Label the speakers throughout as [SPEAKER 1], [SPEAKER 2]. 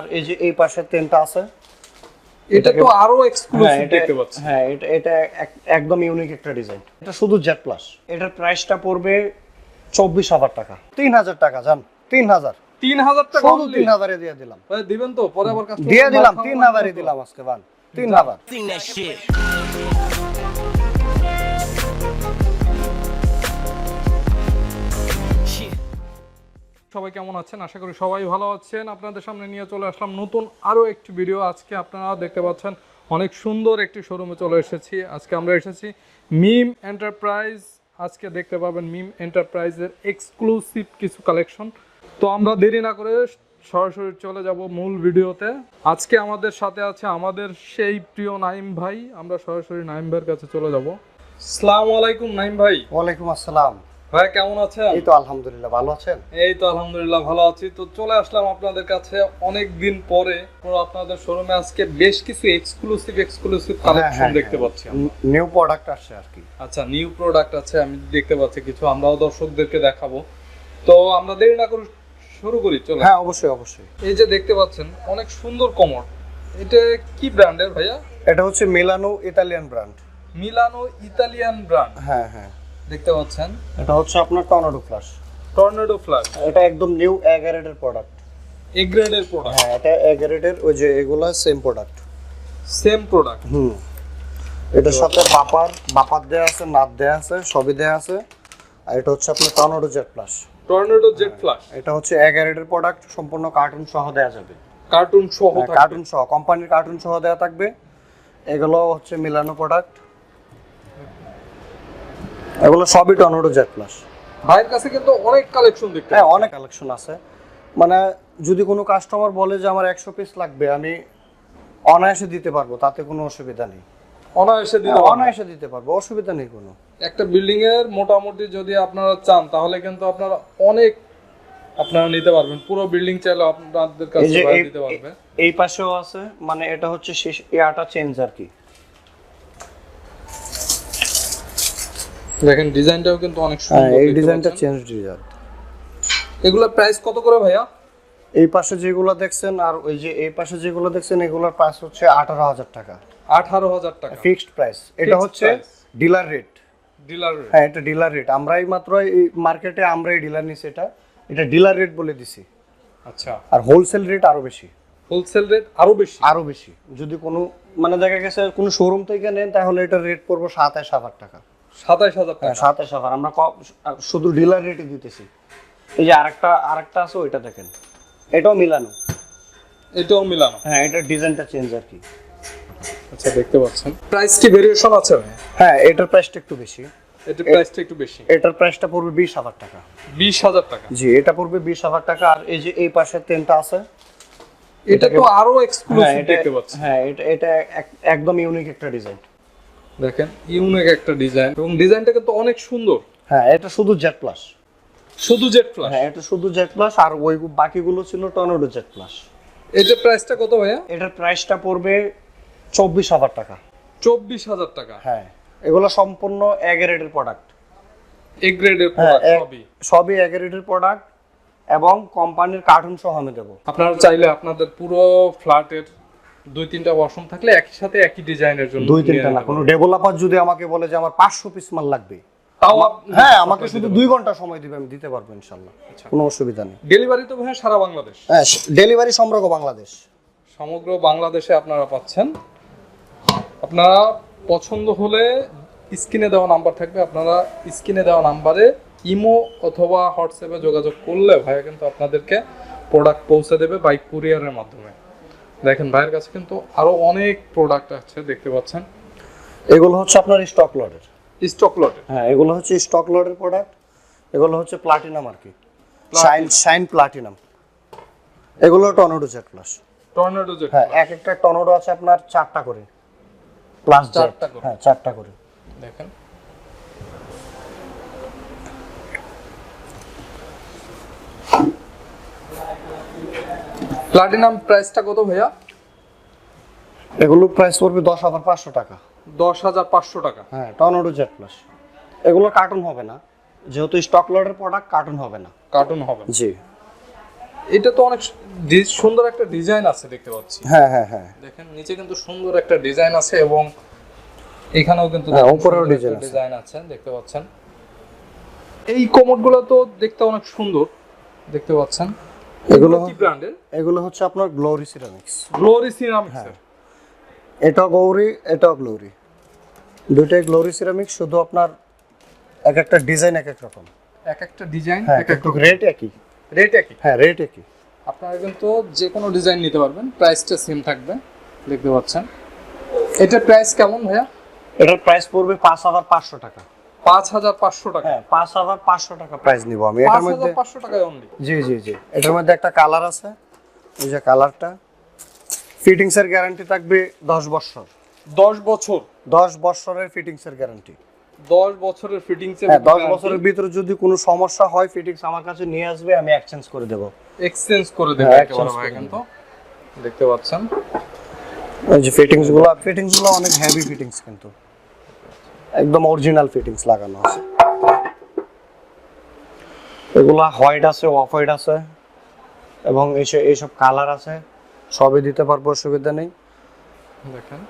[SPEAKER 1] আর এই যে এই পাশে তেনটা আছে।
[SPEAKER 2] এটা তো আরও
[SPEAKER 1] হ্যাঁ
[SPEAKER 2] এক্সক্লুসিভ দেখতে পাচ্ছি।
[SPEAKER 1] হ্যাঁ এটা এটা একদম ইউনিক একটা ডিজাইন এটা শুধু জেড প্লাস এটার প্রাইসটা পড়বে চব্বিশ হাজার টাকা। তিন হাজার টাকা জান। তিন হাজার।
[SPEAKER 2] তিন হাজার টাকা
[SPEAKER 1] শুধু তিন হাজারে দিয়ে দিলাম।
[SPEAKER 2] দিবেন তো? পরে আবার
[SPEAKER 1] দিয়ে দিলাম তিন হাজারই দিলাম আজকে বান তিন হাজার।
[SPEAKER 2] সবাই কেমন আছেন? আশা করি সবাই ভালো আছেন। আপনাদের সামনে নিয়ে চলে আসলাম নতুন আরও একটি ভিডিও আজকে আপনারা দেখতে পাচ্ছেন অনেক সুন্দর একটি শোরুমে চলে এসেছি। আজকে আমরা এসেছি মিম এন্টারপ্রাইজ। আজকে দেখতে পাবেন মিম এন্টারপ্রাইজের এক্সক্লুসিভ কিছু কালেকশন তো আমরা দেরি না করে সরাসরি চলে যাব মূল ভিডিওতে আজকে আমাদের সাথে আছে আমাদের সেই প্রিয় নাইম ভাই। আমরা সরাসরি নাইম ভাইয়ের কাছে চলে যাব। আসসালামু আলাইকুম নাইম ভাই।
[SPEAKER 1] ওয়ালাইকুম আসসালাম।
[SPEAKER 2] ভাই কেমন আছেন?
[SPEAKER 1] এই তো আলহামদুলিল্লাহ ভালো আছেন?
[SPEAKER 2] এই তো আলহামদুলিল্লাহ ভালো আছি। তো চলে আসলাম আপনাদের কাছে অনেক দিন পরে। আপনাদের শোরুমে আজকে বেশ কিছু এক্সক্লুসিভ এক্সক্লুসিভ কালেকশন দেখতে পাচ্ছি
[SPEAKER 1] নিউ প্রোডাক্ট আসছে আর কি।
[SPEAKER 2] আচ্ছা নিউ প্রোডাক্ট আছে আমি দেখতে পাচ্ছি কিছু আমরাও দর্শকদেরকে দেখাবো। তো আমরা দেরি না করে শুরু করি চলে
[SPEAKER 1] হ্যাঁ অবশ্যই অবশ্যই।
[SPEAKER 2] এই যে দেখতে পাচ্ছেন অনেক সুন্দর কমর। এটা কি ব্র্যান্ডের ভাইয়া?
[SPEAKER 1] এটা হচ্ছে Milano Italian brand
[SPEAKER 2] Milano Italian brand
[SPEAKER 1] হ্যাঁ হ্যাঁ।
[SPEAKER 2] দেখতে পাচ্ছেন।
[SPEAKER 1] এটা হচ্ছে আপনার টর্নেডো ফ্লাশ
[SPEAKER 2] টর্নেডো ফ্ল্যাশ
[SPEAKER 1] এটা একদম নিউ এগারেটের প্রোডাক্ট
[SPEAKER 2] এ গ্রেডের প্রোডাক্ট
[SPEAKER 1] হ্যাঁ এটা এগারেটের ওই যে এগুলা সেম প্রোডাক্ট
[SPEAKER 2] সেম প্রোডাক্ট
[SPEAKER 1] হুম। এটার সাথে বাপার বাপার দেয়া আছে নাত দেয়া আছে সবই দেয়া আছে। আর এটা হচ্ছে আপনার tornado Z plus
[SPEAKER 2] tornado jet flash
[SPEAKER 1] এটা হচ্ছে এগারেটের প্রোডাক্ট সম্পূর্ণ কার্টুন সহ দেয়া যাবে।
[SPEAKER 2] কার্টুন সহ থাকবে।
[SPEAKER 1] কার্টুন সহ কোম্পানির কার্টুন সহ দেয়া থাকবে। এগুলো হচ্ছে মিলানো প্রোডাক্ট এগুলো সবই টর্নাডো জেড প্লাস।
[SPEAKER 2] ভাইয়ের কাছে কিন্তু অনেক কালেকশন দেখতে
[SPEAKER 1] হ্যাঁ অনেক কালেকশন আছে। মানে যদি কোনো কাস্টমার বলে যে আমার একশো পিস লাগবে আমি অনায়াসে দিতে পারব তাতে কোনো অসুবিধা নেই।
[SPEAKER 2] অনায়াসে দিতে
[SPEAKER 1] হ্যাঁ, অনায়াসে দিতে পারব অসুবিধা নেই কোনো।
[SPEAKER 2] একটা বিল্ডিং এর মোটামুটি যদি আপনারা চান তাহলে কিন্তু আপনারা অনেক আপনারা নিতে পারবেন। পুরো বিল্ডিং চাইলে আপনাদের কাছে দিতে পারবে।
[SPEAKER 1] এই পাশেও আছে মানে এটা হচ্ছে শেষ ইয়াটা চেঞ্জ আর কি।
[SPEAKER 2] দেখেন ডিজাইনটাও কিন্তু অনেক
[SPEAKER 1] হ্যাঁ
[SPEAKER 2] সুন্দর
[SPEAKER 1] এই ডিজাইনটা। চেঞ্জ ডিজাইন
[SPEAKER 2] এগুলোর প্রাইস কত করে ভাইয়া?
[SPEAKER 1] এই পাশে যেগুলো দেখছেন আর ওই যে এই পাশে যেগুলো দেখছেন এগুলোর প্রাইস হচ্ছে আঠারো হাজার টাকা।
[SPEAKER 2] আঠারো হাজার টাকা।
[SPEAKER 1] ফিক্সড প্রাইস এটা হচ্ছে ডিলার রেট
[SPEAKER 2] ডিলার
[SPEAKER 1] হ্যাঁ এটা ডিলার রেট আমরাই মাত্র এই মার্কেটে আমরাই ডিলার নিছি এটা। এটা ডিলার রেট বলে দিছি।
[SPEAKER 2] আচ্ছা।
[SPEAKER 1] আর হোলসেল রেট আরও বেশি।
[SPEAKER 2] হোলসেল রেট আরও বেশি?
[SPEAKER 1] আরও বেশি। যদি কোনো মানে দেখা গেছে কোনো শোরুম থেকে নেন তাহলে এটা রেট পড়ব সাতাশ হাজার টাকা।
[SPEAKER 2] সাতাইশ হাজার
[SPEAKER 1] হ্যাঁ
[SPEAKER 2] টাকা।
[SPEAKER 1] সাতাশ হাজার। আমরা শুধু ডিলার রেটে দিতেছি। এই যে আরেকটা আরেকটা আছে ওইটা দেখেন। এটাও মিলানো।
[SPEAKER 2] এটাও মিলানো।
[SPEAKER 1] হ্যাঁ এটার ডিজাইনটা চেঞ্জ আর কি।
[SPEAKER 2] আচ্ছা দেখতে পাচ্ছেন। প্রাইস কি ভেরিয়েশন আছে
[SPEAKER 1] হ্যাঁ এটার প্রাইসটা একটু বেশি।
[SPEAKER 2] এটার প্রাইসটা একটু বেশি।
[SPEAKER 1] এটার প্রাইসটা পড়বে বিশ হাজার টাকা।
[SPEAKER 2] বিশ হাজার টাকা।
[SPEAKER 1] জি এটা পড়বে বিশ হাজার টাকা। আর এই যে এই পাশে তেনটা আছে
[SPEAKER 2] এটা তো আরও
[SPEAKER 1] হ্যাঁ
[SPEAKER 2] এক্সক্লুসিভ
[SPEAKER 1] এটা
[SPEAKER 2] দেখতে পাচ্ছি।
[SPEAKER 1] হ্যাঁ এটা এটা এক- একদম ইউনিক একটা ডিজাইন
[SPEAKER 2] দেখেন ইউনিক একটা ডিজাইন এবং ডিজাইনটা কিন্তু অনেক সুন্দর।
[SPEAKER 1] হ্যাঁ এটা শুধু জেড প্লাস
[SPEAKER 2] শুধু জেট ফ্লাশ
[SPEAKER 1] হ্যাঁ এটা শুধু জেড প্লাস আর ওই বাকিগুলো ছিল টর্নেডো জেড প্লাস
[SPEAKER 2] এটার প্রাইসটা কত ভাইয়া?
[SPEAKER 1] এটার প্রাইসটা পড়বে চব্বিশ হাজার টাকা।
[SPEAKER 2] চব্বিশ হাজার টাকা?
[SPEAKER 1] হ্যাঁ এগুলো সম্পূর্ণ প্রোডাক্ট
[SPEAKER 2] এ গ্রেডের
[SPEAKER 1] হ্যাঁ
[SPEAKER 2] প্রোডাক্ট সবই?
[SPEAKER 1] সবই এগারেটের প্রোডাক্ট এবং কোম্পানির কার্টুন সহ আমি দেবো।
[SPEAKER 2] আপনারা চাইলে আপনাদের পুরো ফ্ল্যাটের দুই তিনটা ওয়াশরুম থাকলে একই সাথে একই ডিজাইনের জন্য
[SPEAKER 1] দুই তিনটা না কোনো ডেভেলপার যদি আমাকে বলে যে আমার পাঁচশো পিস মাল লাগবে
[SPEAKER 2] তাও
[SPEAKER 1] হ্যাঁ আমাকে শুধু দুই ঘণ্টা সময় দিবে আমি দিতে পারব ইনশাল্লাহ কোনো অসুবিধা নেই।
[SPEAKER 2] ডেলিভারি তো ভাইয়া সারা বাংলাদেশ।
[SPEAKER 1] হ্যাঁ ডেলিভারি সম্পর্ক বাংলাদেশ।
[SPEAKER 2] সমগ্র বাংলাদেশে আপনারা পাচ্ছেন। আপনারা পছন্দ হলে স্ক্রিনে দেওয়া নাম্বার থাকবে। আপনারা স্ক্রিনে দেওয়া নাম্বারে ইমো অথবা হোয়াটসঅ্যাপে যোগাযোগ করলে ভাইয়া কিন্তু আপনাদেরকে প্রোডাক্ট পৌঁছে দেবে বাই কুরিয়ারের মাধ্যমে। দেখেন ভাইয়ের কাছে কিন্তু আরও অনেক প্রোডাক্ট আছে দেখতে পাচ্ছেন।
[SPEAKER 1] এগুলো হচ্ছে আপনার স্টক লটের
[SPEAKER 2] স্টক লটে
[SPEAKER 1] হ্যাঁ এগুলো হচ্ছে স্টক লটের প্রোডাক্ট এগুলো হচ্ছে প্লাটিনাম আর কি। শাইন শাইন প্লাটিনাম এগুলো tornado Z plus
[SPEAKER 2] tornado jet
[SPEAKER 1] হ্যাঁ এক একটা টর্নেডো আছে আপনার চারটা করে। প্লাস
[SPEAKER 2] চারটা করে।
[SPEAKER 1] হ্যাঁ চারটা করে।
[SPEAKER 2] দেখেন। প্লাটিনাম প্রাইসটা কত ভাইয়া?
[SPEAKER 1] এগুলো প্রাইস পড়বে দশ হাজার পাঁচশো টাকা।
[SPEAKER 2] দশ হাজার পাঁচশো টাকা।
[SPEAKER 1] হ্যাঁ টর্নেডো জেড প্লাস এগুলো কার্টুন হবে না। যেহেতু স্টক লটের প্রোডাক্ট কার্টুন হবে না।
[SPEAKER 2] কার্টুন হবে
[SPEAKER 1] জি।
[SPEAKER 2] এটা তো অনেক সুন্দর একটা ডিজাইন আছে দেখতে পাচ্ছি।
[SPEAKER 1] হ্যাঁ হ্যাঁ হ্যাঁ।
[SPEAKER 2] দেখেন নিচে কিন্তু সুন্দর একটা ডিজাইন আছে এবং এখানেও কিন্তু
[SPEAKER 1] হ্যাঁ, উপরেও
[SPEAKER 2] একটা
[SPEAKER 1] আছে।
[SPEAKER 2] ডিজাইন আছে দেখতে পাচ্ছেন। এই কোমরগুলো তো দেখতে অনেক সুন্দর দেখতে পাচ্ছেন।
[SPEAKER 1] এগুলো
[SPEAKER 2] কি ব্র্যান্ডের?
[SPEAKER 1] এগুলো হচ্ছে আপনার গ্লোরি সিরামিক্স।
[SPEAKER 2] গ্লোরি সিরামিক্স
[SPEAKER 1] এটা গৌরি এটা গ্লোরি। দুইটাই গ্লোরি সিরামিক্স শুধু আপনার এক একটা ডিজাইন এক এক রকম।
[SPEAKER 2] এক একটা ডিজাইন
[SPEAKER 1] হ্যাঁ
[SPEAKER 2] এক একটু
[SPEAKER 1] রেট একই।
[SPEAKER 2] রেট একই?
[SPEAKER 1] হ্যাঁ রেট একই।
[SPEAKER 2] আপনারা কিন্তু যে কোনো ডিজাইন নিতে পারবেন প্রাইসটা সেম থাকবে দেখতে পাচ্ছেন। এটার প্রাইস কেমন ভাইয়া?
[SPEAKER 1] এটার প্রাইস পড়বে পাঁচ হাজার পাঁচশো টাকা।
[SPEAKER 2] পাঁচ হাজার পাঁচশো টাকা।
[SPEAKER 1] হ্যাঁ পাঁচ হাজার পাঁচশো টাকা প্রাইস নিব আমি। এটার মধ্যে
[SPEAKER 2] পাঁচশো টাকায় অনলি
[SPEAKER 1] জি জি জি। এটার মধ্যে একটা কালার আছে। এই যে কালারটা। ফিটিংস এর গ্যারান্টি থাকবে দশ বছর।
[SPEAKER 2] দশ বছর।
[SPEAKER 1] দশ বছরের ফিটিংস এর গ্যারান্টি
[SPEAKER 2] দশ বছরের ফিটিংস
[SPEAKER 1] হ্যাঁ দশ বছরের ভিতরে যদি কোনো সমস্যা হয় ফিটিংস আমার কাছে নিয়ে আসবে আমি এক্সচেঞ্জ করে দেবো।
[SPEAKER 2] এক্সচেঞ্জ করে দেবে
[SPEAKER 1] হ্যাঁ,
[SPEAKER 2] একেবারে ভাই কিন্তু দেখতে পাচ্ছেন?
[SPEAKER 1] এই যে ফিটিংসগুলো ফিটিংসগুলো অনেক হেভি ফিটিংস কিন্তু। একদম অরিজিনাল ফিটিংস লাগানো আছে। এগুলা হোয়াইট আছে অফ হোয়াইট আছে এবং এইসব এইসব কালার আছে সবই দিতে পারব অসুবিধা নেই।
[SPEAKER 2] দেখেন।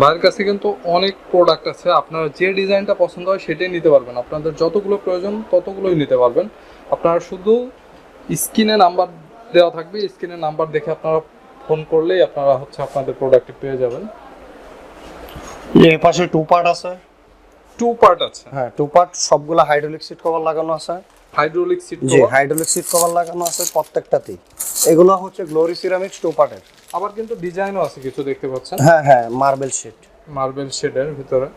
[SPEAKER 2] ভাইয়ের কাছে কিন্তু অনেক প্রোডাক্ট আছে আপনার যে ডিজাইনটা পছন্দ হয় সেটাই নিতে পারবেন। আপনাদের যতগুলো প্রয়োজন ততগুলোই নিতে পারবেন। আপনারা শুধু স্ক্রিনে নাম্বার দেওয়া থাকবে স্ক্রিনে নাম্বার দেখে আপনারা ফোন করলেই আপনারা হচ্ছে আপনাদের প্রোডাক্ট পেয়ে যাবেন।
[SPEAKER 1] এই পাশে টু পার্ট আছে।
[SPEAKER 2] টু পার্ট আছে।
[SPEAKER 1] হ্যাঁ টু পার্ট সবগুলা হাইড্রোলিক সিট কভার লাগানো আছে।
[SPEAKER 2] হাইড্রোলিক সিট
[SPEAKER 1] জি হাইড্রোলিক সিট কভার লাগানো আছে প্রত্যেকটাতেই। এগুলো হচ্ছে গ্লোরি সিরামিক্স টু পার্টের
[SPEAKER 2] আবার কিন্তু ডিজাইনও আছে কিছু দেখতে পাচ্ছেন?
[SPEAKER 1] হ্যাঁ হ্যাঁ মার্বেল শিট
[SPEAKER 2] মার্বেল শেডের ভিতরে।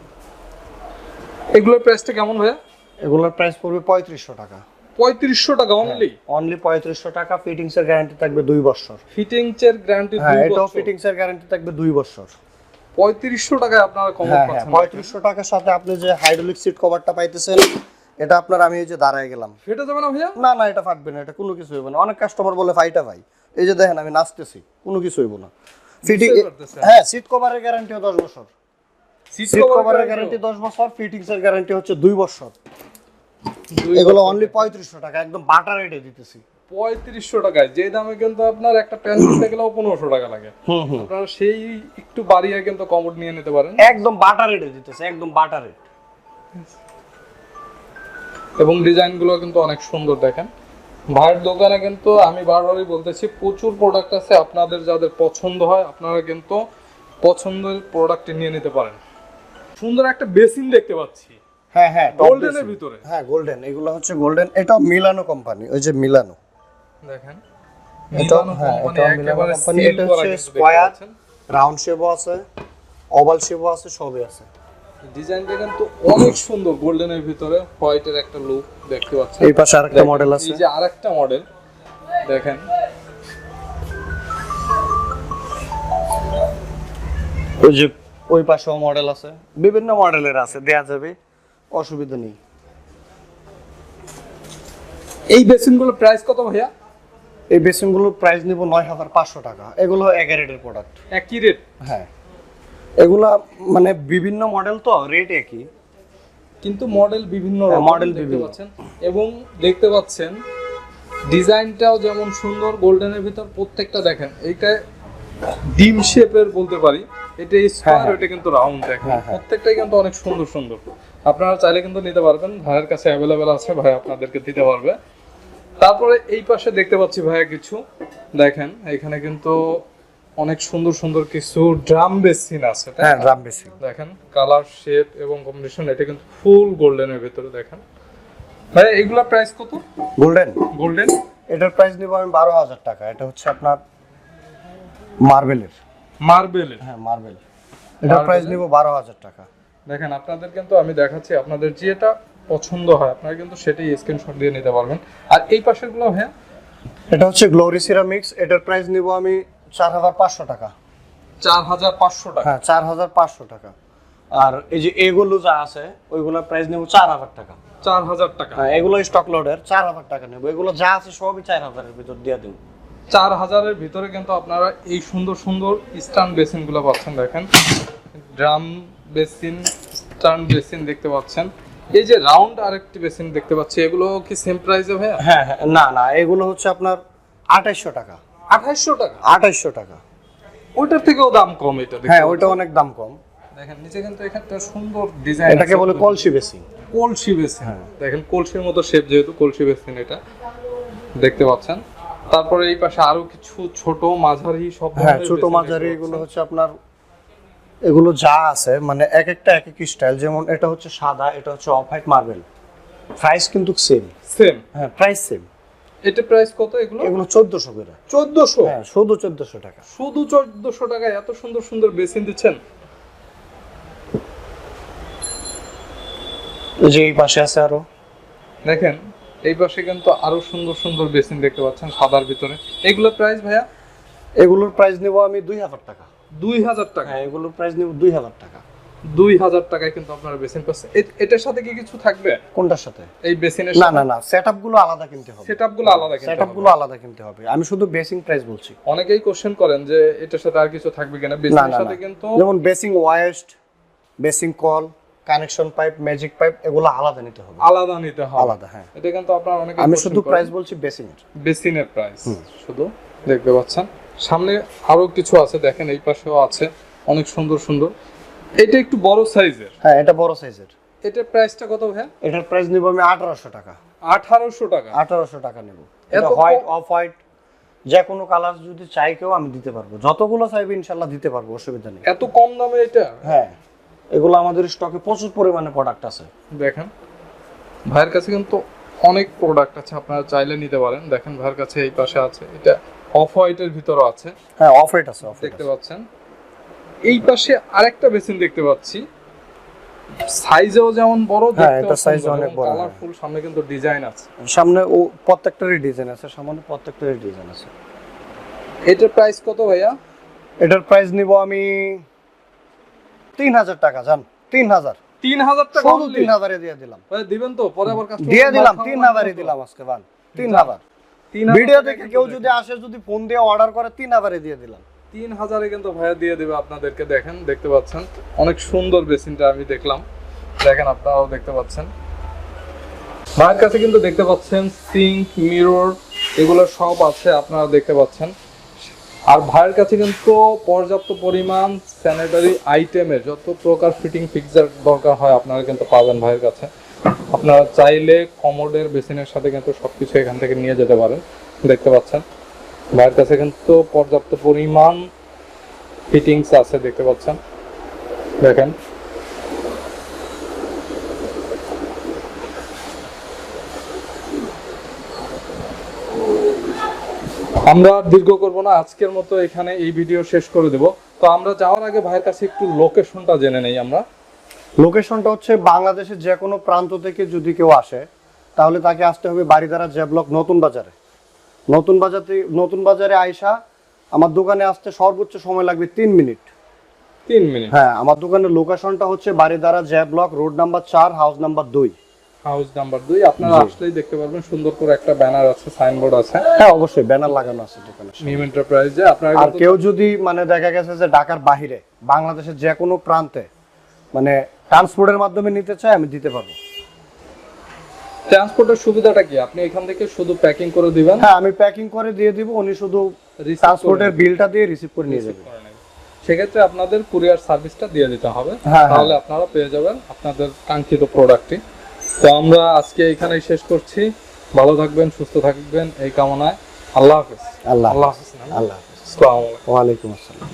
[SPEAKER 2] এগুলোর প্রাইসটা কেমন ভাইয়া?
[SPEAKER 1] এগুলোর প্রাইস পড়বে পঁয়ত্রিশশো টাকা।
[SPEAKER 2] পঁয়ত্রিশশো টাকা অনলি
[SPEAKER 1] অনলি পঁয়ত্রিশশো টাকা ফিটিংস এর গ্যারান্টি থাকবে দুই বছর।
[SPEAKER 2] ফিটিংস এর গ্যারান্টি
[SPEAKER 1] হ্যাঁ এটাও ফিটিংস এর গ্যারান্টি থাকবে দুই বছর।
[SPEAKER 2] পঁয়ত্রিশশো টাকায় আপনারা কম
[SPEAKER 1] হ্যাঁ হ্যাঁ
[SPEAKER 2] পাচ্ছেন
[SPEAKER 1] পঁয়ত্রিশশো টাকার সাথে আপনি যে হাইড্রোলিক সিট কভারটা পাইতেছেন এটা আপনার আমি এই যে দাঁড়ায় গেলাম।
[SPEAKER 2] ফেটে যাবে না ভাইয়া?
[SPEAKER 1] না না এটা ফাটবে না এটা কোনো কিছু হইব না। অনেক কাস্টমার বলে ফাইটা ভাই এই যে দেখেন আমি নাচতেছি কোনো কিছু হইব না। ফিটিং হ্যাঁ সিট কভারের গ্যারান্টিও দশ বছর।
[SPEAKER 2] সিট
[SPEAKER 1] সিট কভারের গ্যারান্টি দশ বছর ফিটিংস এর গ্যারান্টি হচ্ছে দুই বছর। এগুলো অনলি পঁয়ত্রিশশো টাকা একদম বাটার রেটে দিতেছি।
[SPEAKER 2] পঁয়ত্রিশশো টাকায়। যে দামে কিন্তু আপনার একটা প্যান্ট কিনতে গেলেও পনেরোশো টাকা লাগে। আপনারা সেই একটু বাড়িয়ে কিন্তু কমোড নিয়ে নিতে পারেন।
[SPEAKER 1] একদম বাটার রেটে দিতেছে একদম বাটার রেট।
[SPEAKER 2] এবং ডিজাইনগুলো কিন্তু অনেক সুন্দর দেখেন। ভাইয়ের দোকানে কিন্তু আমি বারবারই বলতেছি প্রচুর প্রোডাক্ট আছে আপনাদের যাদের পছন্দ হয় আপনারা কিন্তু পছন্দের প্রোডাক্ট নিয়ে নিতে পারেন। সুন্দর একটা বেসিন দেখতে পাচ্ছি।
[SPEAKER 1] হ্যাঁ হ্যাঁ
[SPEAKER 2] গোল্ডেনের ভিতরে।
[SPEAKER 1] হ্যাঁ গোল্ডেন এগুলো হচ্ছে গোল্ডেন এটা মিলানো কোম্পানি ওই যে মিলানো।
[SPEAKER 2] দেখেন।
[SPEAKER 1] এটা হ্যাঁ এটা মিলানো কোম্পানি এটা হচ্ছে স্কয়ার রাউন্ড শেপও আছে ওভাল শেপও আছে সবই আছে।
[SPEAKER 2] ডিজাইনটা কিন্তু অনেক সুন্দর গোল্ডেনের ভিতরে হোয়াইটের একটা লুক দেখতে পাচ্ছেন।
[SPEAKER 1] এই পাশে আরেকটা মডেল আছে।
[SPEAKER 2] এই যে আরেকটা মডেল দেখেন।
[SPEAKER 1] ওই যে ওই পাশেও মডেল আছে বিভিন্ন মডেলের আছে দেয়া যাবে অসুবিধা নেই।
[SPEAKER 2] এই বেসিনগুলোর প্রাইস কত ভাইয়া?
[SPEAKER 1] এই বেসিনগুলোর প্রাইস নিব নয় হাজার পাঁচশো টাকা। এগুলো এগারেটের প্রোডাক্ট
[SPEAKER 2] একই রেট
[SPEAKER 1] হ্যাঁ। এগুলা মানে বিভিন্ন মডেল তো রেট একই।
[SPEAKER 2] কিন্তু মডেল বিভিন্ন
[SPEAKER 1] মডেল
[SPEAKER 2] রকম দেখতে পাচ্ছেন। এবং দেখতে পাচ্ছেন ডিজাইনটাও যেমন সুন্দর গোল্ডেনের ভিতর প্রত্যেকটা দেখেন এইটা ডিম শেপের বলতে পারি। এটা স্কোয়ার
[SPEAKER 1] হ্যাঁ।
[SPEAKER 2] এটা কিন্তু রাউন্ড দেখেন।
[SPEAKER 1] হ্যাঁ, হ্যাঁ।
[SPEAKER 2] প্রত্যেকটাই কিন্তু অনেক সুন্দর সুন্দর। আপনারা চাইলে কিন্তু নিতে পারবেন ভাইয়ের কাছে অ্যাভেলেবেল আছে ভাই আপনাদেরকে দিতে পারবে। তারপরে এই পাশে দেখতে পাচ্ছি ভাইয়া কিছু। দেখেন এখানে কিন্তু অনেক সুন্দর সুন্দর কিছু ড্রাম বেসিন আছে
[SPEAKER 1] হ্যাঁ ড্রাম বেসিন
[SPEAKER 2] দেখেন কালার শেপ এবং কম্বিনেশন এটা কিন্তু ফুল গোল্ডেনের ভিতরে দেখেন। ভাই এগুলা প্রাইস কত?
[SPEAKER 1] গোল্ডেন
[SPEAKER 2] গোল্ডেন
[SPEAKER 1] এটার প্রাইস নিব আমি বারো হাজার টাকা। এটা হচ্ছে আপনার মার্বেলের।
[SPEAKER 2] মার্বেলের?
[SPEAKER 1] হ্যাঁ মার্বেল। এটার প্রাইস নিব বারো হাজার টাকা।
[SPEAKER 2] দেখেন আপনাদের কিন্তু আমি দেখাচ্ছি আপনাদের যেটা পছন্দ হয় আপনারা কিন্তু সেটাই স্ক্রিনশট দিয়ে নিতে পারবেন। আর এই পাশেরগুলো হ্যাঁ
[SPEAKER 1] এটা হচ্ছে গ্লোরি সিরামিক্স এটার প্রাইস নিব আমি চার হাজার পাঁচশো টাকা।
[SPEAKER 2] চার হাজার পাঁচশো টাকা?
[SPEAKER 1] হ্যাঁ চার হাজার পাঁচশো টাকা। আর এই যে এগুলো যা আছে ওইগুলোর প্রাইস নেব চার হাজার টাকা।
[SPEAKER 2] চার হাজার টাকা?
[SPEAKER 1] হ্যাঁ এগুলো স্টক লোডের চার হাজার টাকা নেব। এগুলো যা আছে সবই চার হাজারের ভিতর দিয়ে দেবো।
[SPEAKER 2] চার হাজারের ভিতরে কিন্তু আপনারা এই সুন্দর সুন্দর স্টান বেসিনগুলো পাচ্ছেন দেখেন। ড্রাম বেসিন স্টান বেসিন দেখতে পাচ্ছেন। এই যে রাউন্ড আরেকটি বেসিন দেখতে পাচ্ছি এগুলো কি সেম প্রাইসে ভাইয়া?
[SPEAKER 1] হ্যাঁ হ্যাঁ না না এগুলো হচ্ছে আপনার আঠাইশশো টাকা।
[SPEAKER 2] আঠাইশশো টাকা?
[SPEAKER 1] আঠাইশশো টাকা।
[SPEAKER 2] ওইটার থেকেও দাম কম এটা
[SPEAKER 1] হ্যাঁ। ওইটা অনেক দাম কম।
[SPEAKER 2] দেখেন নিচে কিন্তু এখানে একটা সুন্দর ডিজাইন
[SPEAKER 1] এটাকে বলে কলসি বেসিন
[SPEAKER 2] কলসি বেসিন
[SPEAKER 1] হ্যাঁ।
[SPEAKER 2] দেখেন কলসির মতো শেপ যেহেতু কলসি বেসিন এটা। দেখতে পাচ্ছেন। তারপরে এই পাশে আরও কিছু ছোট মাঝারি সব
[SPEAKER 1] হ্যাঁ ছোট মাঝারি এগুলো হচ্ছে আপনার এগুলো যা আছে মানে এক একটা এক এক স্টাইল যেমন এটা হচ্ছে সাদা এটা হচ্ছে অফ হোয়াইট মার্বেল প্রাইস কিন্তু সেম
[SPEAKER 2] সেম
[SPEAKER 1] হ্যাঁ প্রাইস সেম
[SPEAKER 2] এটা প্রাইস কত এগুলো?
[SPEAKER 1] এগুলো চোদ্দশো করে।
[SPEAKER 2] চোদ্দশো?
[SPEAKER 1] হ্যাঁ শুধু চোদ্দশো টাকা।
[SPEAKER 2] শুধু চোদ্দশো টাকায় এত সুন্দর সুন্দর বেসিন দিচ্ছেন?
[SPEAKER 1] যে এই পাশে আছে আরও।
[SPEAKER 2] দেখেন এই পাশে কিন্তু আরও সুন্দর সুন্দর বেসিন দেখতে পাচ্ছেন সাদার ভিতরে। এগুলো প্রাইস ভাইয়া?
[SPEAKER 1] এগুলোর প্রাইস নেব আমি দুই হাজার টাকা।
[SPEAKER 2] দুই হাজার টাকা।
[SPEAKER 1] হ্যাঁ এগুলোর প্রাইস নেব দুই হাজার টাকা।
[SPEAKER 2] দুই হাজার টাকায় কিন্তু আপনারা বেসিন পাচ্ছেন এটার সাথে কি কিছু থাকবে?
[SPEAKER 1] কোনটার সাথে?
[SPEAKER 2] এই বেসিনের
[SPEAKER 1] না না না সেটগুলো আলাদা কিনতে হবে।
[SPEAKER 2] সেটগুলো আলাদা কিনতে হবে।
[SPEAKER 1] গুলো আলাদা কিনতে হবে। আমি শুধু বেসিং প্রাইস বলছি।
[SPEAKER 2] অনেকেই কোশ্চেন করেন যে এটার সাথে আর কিছু থাকবে কিনা। বেসিনের সাথে কিন্তু
[SPEAKER 1] যেমন বেসিং ওয়েস্ট বেসিং কল কানেকশন পাইপ ম্যাজিক পাইপ এগুলো আলাদা নিতে হবে।
[SPEAKER 2] আলাদা নিতে হবে।
[SPEAKER 1] আলাদা হ্যাঁ।
[SPEAKER 2] এটা কিন্তু আপনার অনেকে
[SPEAKER 1] আমি শুধু প্রাইস বলছি বেসিং এর
[SPEAKER 2] বেসিনের প্রাইস শুধু দেখতে পাচ্ছেন। সামনে আরও কিছু আছে দেখেন এই পাশেও আছে অনেক সুন্দর সুন্দর। এটা একটু বড় সাইজের।
[SPEAKER 1] হ্যাঁ এটা বড় সাইজের।
[SPEAKER 2] এটার প্রাইসটা কত ভাইয়া?
[SPEAKER 1] এটার প্রাইস নিব আমি আঠারোশো টাকা।
[SPEAKER 2] আঠারোশো টাকা।
[SPEAKER 1] আঠারোশো টাকা নেব। এটা হোয়াইট অফ হোয়াইট যে কোনো কালার যদি চাই কেউ আমি দিতে পারব। যতগুলো চাইবে ইনশাল্লাহ দিতে পারব অসুবিধা নেই।
[SPEAKER 2] এত কম দামে এটা?
[SPEAKER 1] হ্যাঁ এগুলো আমাদের স্টকে প্রচুর পরিমাণে প্রোডাক্ট আছে।
[SPEAKER 2] দেখেন ভাইয়ের কাছে কিন্তু অনেক প্রোডাক্ট আছে আপনারা চাইলে নিতে পারেন। দেখেন ভাইয়ের কাছে এই পাশে আছে। এটা অফ হোয়াইটের ভিতরও আছে।
[SPEAKER 1] হ্যাঁ অফ হোয়াইট আছে
[SPEAKER 2] দেখতে পাচ্ছেন। এই পাশে আরেকটা বেসিন দেখতে পাচ্ছি। সাইজেও যেমন বড়
[SPEAKER 1] হ্যাঁ, এটার size অনেক বড়, হ্যাঁ।
[SPEAKER 2] কালারফুল সামনে কিন্তু ডিজাইন আছে।
[SPEAKER 1] সামনে ও প্রত্যেকটারই ডিজাইন আছে সামনে প্রত্যেকটারই ডিজাইন আছে।
[SPEAKER 2] এটার প্রাইস কত ভাইয়া?
[SPEAKER 1] এটার প্রাইস নিব আমি তিন হাজার টাকা জান তিন হাজার
[SPEAKER 2] তিন হাজার টাকা
[SPEAKER 1] তিন হাজারে দিয়ে দিলাম।
[SPEAKER 2] দিবেন তো পরে আবার
[SPEAKER 1] দিয়ে দিলাম তিন হাজারই দিলাম আজকে বান হাজার
[SPEAKER 2] তিন হাজার
[SPEAKER 1] ভিডিও দেখে কেউ। যদি আসে যদি ফোন দিয়ে অর্ডার করে তিন হাজারে দিয়ে দিলাম।
[SPEAKER 2] তিন হাজারে কিন্তু ভাইয়া দিয়ে দেবে আপনাদেরকে দেখেন দেখতে পাচ্ছেন। অনেক সুন্দর বেসিনটা আমি দেখলাম। দেখেন আপনারাও দেখতে পাচ্ছেন। ভাইয়ের কাছে কিন্তু দেখতে পাচ্ছেন সিঙ্ক মিরর এগুলো সব আছে আপনারা দেখতে পাচ্ছেন। আর ভাইয়ের কাছে কিন্তু পর্যাপ্ত পরিমাণ স্যানিটারি আইটেমের যত প্রকার ফিটিং ফিক্সার দরকার হয় আপনারা কিন্তু পাবেন ভাইয়ের কাছে। আপনারা চাইলে কমোডের বেসিনের সাথে কিন্তু সবকিছু এখান থেকে নিয়ে যেতে পারেন। দেখতে পাচ্ছেন? ভাইয়ের কাছে কিন্তু পর্যাপ্ত পরিমাণ ফিটিংস আছে, দেখতে পাচ্ছেন? দেখেন। আমরা দীর্ঘ করব না, আজকের মতো এখানে এই ভিডিও শেষ করে দেব। তো আমরা যাওয়ার আগে ভাইয়ের কাছে একটু লোকেশনটা জেনে নেই আমরা।
[SPEAKER 1] লোকেশনটা হচ্ছে বাংলাদেশের যে কোনো প্রান্ত থেকে যদি কেউ আসে তাহলে তাকে আসতে হবে বাড়িধারা জে ব্লক নতুন বাজারে। নতুন বাজারে নতুন বাজারে আইসা আমার দোকানে আসতে সর্বোচ্চ সময় লাগবে তিন মিনিট।
[SPEAKER 2] তিন মিনিট?
[SPEAKER 1] হ্যাঁ আমার দোকানের লোকেশনটা হচ্ছে Baridhara J block road number চার হাউস নাম্বার দুই।
[SPEAKER 2] হাউস নাম্বার দুই আপনারা আসলেই দেখতে পারবেন সুন্দর করে একটা ব্যানার আছে সাইনবোর্ড আছে।
[SPEAKER 1] হ্যাঁ অবশ্যই ব্যানার লাগানো আছে দোকানে।
[SPEAKER 2] নিম এন্টারপ্রাইজে আপনারা
[SPEAKER 1] আর কেউ যদি মানে দেখা গেছে যে ঢাকার বাহিরে বাংলাদেশের যে কোনো প্রান্তে মানে ট্রান্সপোর্টের মাধ্যমে নিতে চায় আমি দিতে পারব।
[SPEAKER 2] ট্রান্সপোর্টের সুবিধাটা কি? আপনি এখান থেকে শুধু প্যাকিং করে দিবেন?
[SPEAKER 1] হ্যাঁ আমি প্যাকিং করে দিয়ে দিব উনি শুধু ট্রান্সপোর্টের বিলটা দিয়ে রিসিভ করে নিয়ে যাবে।
[SPEAKER 2] করে নেবেন। সেক্ষেত্রে আপনাদের কুরিয়ার সার্ভিসটা দিয়ে দিতে হবে।
[SPEAKER 1] হ্যাঁ,
[SPEAKER 2] তাহলে আপনারা পেয়ে যাবেন আপনাদের কাঙ্ক্ষিত প্রোডাক্টটি তো আমরা আজকে এখানেই শেষ করছি। ভালো থাকবেন সুস্থ থাকবেন এই কামনায়। আল্লাহ হাফেজ।
[SPEAKER 1] আল্লাহ
[SPEAKER 2] আল্লাহ হাফেজ
[SPEAKER 1] আল্লাহ হাফেজ।
[SPEAKER 2] আসসালামু আলাইকুম।
[SPEAKER 1] ওয়ালাইকুম আসসালাম।